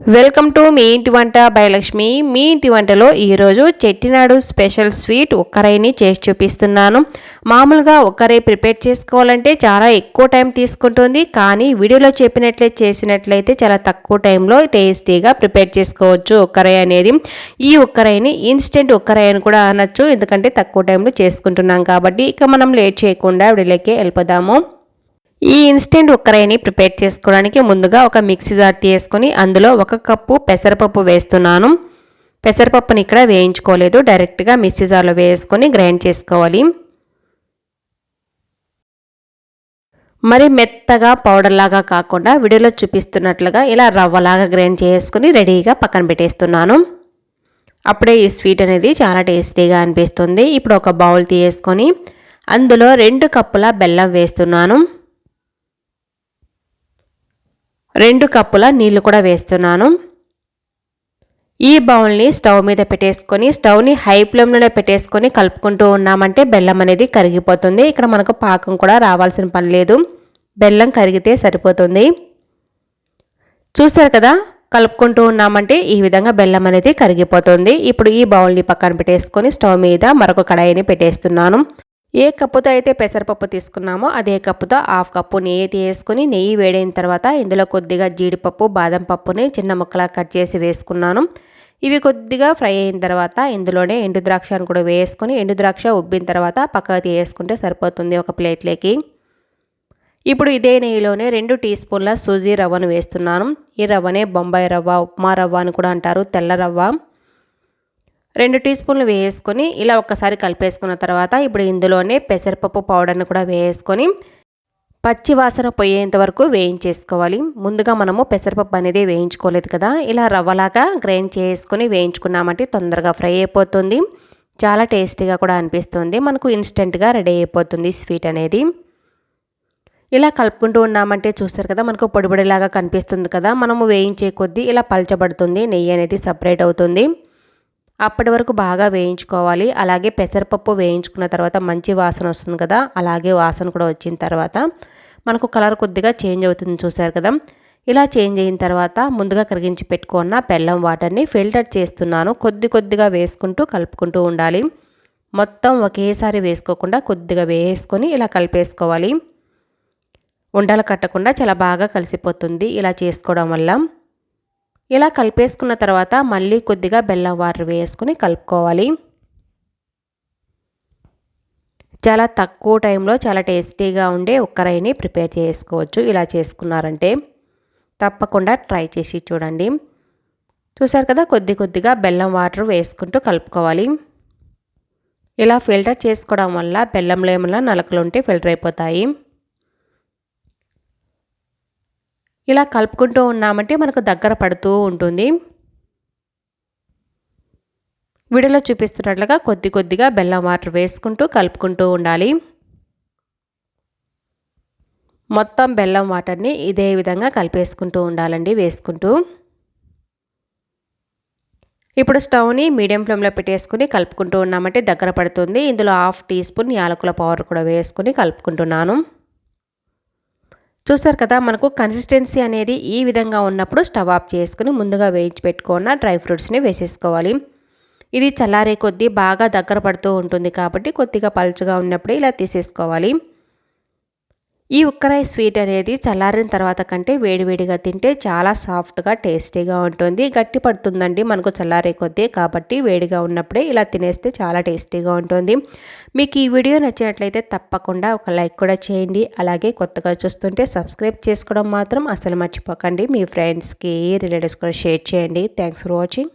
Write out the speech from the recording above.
Welcome to me ఇంటి వంట భయలక్ష్మి మీ ఇంటి వంటలో ఈరోజు చెట్టినాడు స్పెషల్ స్వీట్ ఒక్కరైని చేసి చూపిస్తున్నాను. మామూలుగా ఒక్కరై ప్రిపేర్ చేసుకోవాలంటే చాలా ఎక్కువ టైం తీసుకుంటుంది. కానీ వీడియోలో చెప్పినట్లే చేసినట్లయితే చాలా తక్కువ టైంలో టేస్టీగా ప్రిపేర్ చేసుకోవచ్చు ఒక్కరై అనేది. ఈ ఒక్కరైని ఇన్స్టెంట్ ఒక్కరై అని కూడా అనొచ్చు. ఎందుకంటే తక్కువ టైంలో చేసుకుంటున్నాం కాబట్టి ఇక మనం లేట్ చేయకుండా వీడియోలోకి వెళ్ళిపోదాము. ఈ ఇన్స్టెంట్ ఉక్కరాయిని ప్రిపేర్ చేసుకోవడానికి ముందుగా ఒక మిక్సీ జార్ తీసుకొని అందులో ఒక కప్పు పెసరపప్పు వేస్తున్నాను. పెసరపప్పుని ఇక్కడ వేయించుకోలేదు. డైరెక్ట్గా మిక్సీ జార్లో వేసుకొని గ్రైండ్ చేసుకోవాలి. మరి మెత్తగా పౌడర్ లాగా కాకుండా వీడియోలో చూపిస్తున్నట్లుగా ఇలా రవ్వలాగా గ్రైండ్ చేసుకుని రెడీగా పక్కన పెట్టేస్తున్నాను. అప్పుడే ఈ స్వీట్ అనేది చాలా టేస్టీగా అనిపిస్తుంది. ఇప్పుడు ఒక బౌల్ తీసుకొని అందులో రెండు కప్పుల బెల్లం వేస్తున్నాను. రెండు కప్పుల నీళ్ళు కూడా వేస్తున్నాను. ఈ బౌల్ని స్టవ్ మీద పెట్టేసుకొని స్టవ్ని హై ఫ్లేమ్లోనే పెట్టేసుకొని కలుపుకుంటూ ఉన్నామంటే బెల్లం అనేది కరిగిపోతుంది. ఇక్కడ మనకు పాకం కూడా రావాల్సిన పని లేదు. బెల్లం కరిగితే సరిపోతుంది. చూసారు కదా? కలుపుకుంటూ ఉన్నామంటే ఈ విధంగా బెల్లం అనేది కరిగిపోతుంది. ఇప్పుడు ఈ బౌల్ని పక్కన పెట్టేసుకొని స్టవ్ మీద మరొక కడాయిని పెట్టేస్తున్నాను. ఏ కప్పుతో అయితే పెసరపప్పు తీసుకున్నామో అదే కప్పుతో హాఫ్ కప్పు నెయ్యి తీసుకుని నెయ్యి వేడైన తర్వాత ఇందులో కొద్దిగా జీడిపప్పు బాదం పప్పుని చిన్న ముక్కలా కట్ చేసి వేసుకున్నాను. ఇవి కొద్దిగా ఫ్రై అయిన తర్వాత ఇందులోనే ఎండు ద్రాక్షను కూడా వేసుకొని ఎండు ద్రాక్ష ఉబ్బిన తర్వాత పక్కకు తీసుకుంటే సరిపోతుంది ఒక ప్లేట్లోకి. ఇప్పుడు ఇదే నెయ్యిలోనే రెండు టీ స్పూన్ల సూజీ రవ్వను వేస్తున్నాను. ఈ రవ్వనే బొంబాయి రవ్వ ఉప్మా రవ్వ అని కూడా అంటారు తెల్ల రవ్వ. రెండు టీ స్పూన్లు వేసుకొని ఇలా ఒక్కసారి కలిపేసుకున్న తర్వాత ఇప్పుడు ఇందులోనే పెసరపప్పు పౌడర్ని కూడా వేసుకొని పచ్చి వాసన పోయేంత వరకు వేయించేసుకోవాలి. ముందుగా మనము పెసరపప్పు అనేది వేయించుకోలేదు కదా ఇలా రవ్వలాగా గ్రైండ్ చేసుకొని వేయించుకున్నామంటే తొందరగా ఫ్రై అయిపోతుంది. చాలా టేస్టీగా కూడా అనిపిస్తుంది. మనకు ఇన్స్టెంట్గా రెడీ అయిపోతుంది స్వీట్ అనేది. ఇలా కలుపుకుంటూ ఉన్నామంటే చూస్తారు కదా మనకు పొడిపొడిలాగా కనిపిస్తుంది కదా మనము వేయించే కొద్దీ ఇలా పలచబడుతుంది నెయ్యి అనేది సపరేట్ అవుతుంది. అప్పటి వరకు బాగా వేయించుకోవాలి. అలాగే పెసరపప్పు వేయించుకున్న తర్వాత మంచి వాసన వస్తుంది కదా అలాగే వాసన కూడా వచ్చిన తర్వాత మనకు కలర్ కొద్దిగా చేంజ్ అవుతుంది చూసారు కదా. ఇలా చేంజ్ అయిన తర్వాత ముందుగా కరిగించి పెట్టుకున్న బెల్లం వాటర్ని ఫిల్టర్ చేస్తున్నాను. కొద్ది కొద్దిగా వేసుకుంటూ కలుపుకుంటూ ఉండాలి. మొత్తం ఒకేసారి వేసుకోకుండా కొద్దిగా వేసుకొని ఇలా కలిపేసుకోవాలి. ఉండలు కట్టకుండా చాలా బాగా కలిసిపోతుంది ఇలా చేసుకోవడం వల్ల. ఇలా కలిపేసుకున్న తర్వాత మళ్ళీ కొద్దిగా బెల్లం వాటర్ వేసుకుని కలుపుకోవాలి. చాలా తక్కువ టైంలో చాలా టేస్టీగా ఉండే ఒక్కరైని ప్రిపేర్ చేసుకోవచ్చు. ఇలా చేసుకున్నారంటే తప్పకుండా ట్రై చేసి చూడండి. చూసారు కదా కొద్ది కొద్దిగా బెల్లం వాటర్ వేసుకుంటూ కలుపుకోవాలి. ఇలా ఫిల్టర్ చేసుకోవడం వల్ల బెల్లంలో ఏమైనా నలకలు ఉంటే ఫిల్టర్ అయిపోతాయి. ఇలా కలుపుకుంటూ ఉన్నామంటే మనకు దగ్గర పడుతూ ఉంటుంది. వీడియోలో చూపిస్తున్నట్లుగా కొద్ది కొద్దిగా బెల్లం వాటర్ వేసుకుంటూ కలుపుకుంటూ ఉండాలి. మొత్తం బెల్లం వాటర్ని ఇదే విధంగా కలిపేసుకుంటూ ఉండాలండి వేసుకుంటూ. ఇప్పుడు స్టవ్ని మీడియం ఫ్లేమ్లో పెట్టేసుకుని కలుపుకుంటూ ఉన్నామంటే దగ్గర పడుతుంది. ఇందులో హాఫ్ టీ స్పూన్ యాలకుల పౌడర్ కూడా వేసుకుని కలుపుకుంటున్నాను. చూస్తారు కదా మనకు కన్సిస్టెన్సీ అనేది ఈ విధంగా ఉన్నప్పుడు స్టవ్ ఆఫ్ చేసుకుని ముందుగా వేయించి పెట్టుకున్న డ్రై ఫ్రూట్స్ని వేసేసుకోవాలి. ఇది చల్లారే కొద్దీ బాగా దగ్గర పడుతూ ఉంటుంది కాబట్టి కొద్దిగా పలుచగా ఉన్నప్పుడే ఇలా తీసేసుకోవాలి. ఈ ఉక్కరాయి స్వీట్ అనేది చల్లారిన తర్వాత కంటే వేడివేడిగా తింటే చాలా సాఫ్ట్గా టేస్టీగా ఉంటుంది. గట్టి పడుతుందండి మనకు చల్లారే కొద్దీ. కాబట్టి వేడిగా ఉన్నప్పుడే ఇలా తినేస్తే చాలా టేస్టీగా ఉంటుంది. మీకు ఈ వీడియో నచ్చినట్లయితే తప్పకుండా ఒక లైక్ కూడా చేయండి. అలాగే కొత్తగా చూస్తుంటే సబ్స్క్రైబ్ చేసుకోవడం మాత్రం అసలు మర్చిపోకండి. మీ ఫ్రెండ్స్కి రిలేటివ్స్ కూడా షేర్ చేయండి. Thanks for watching.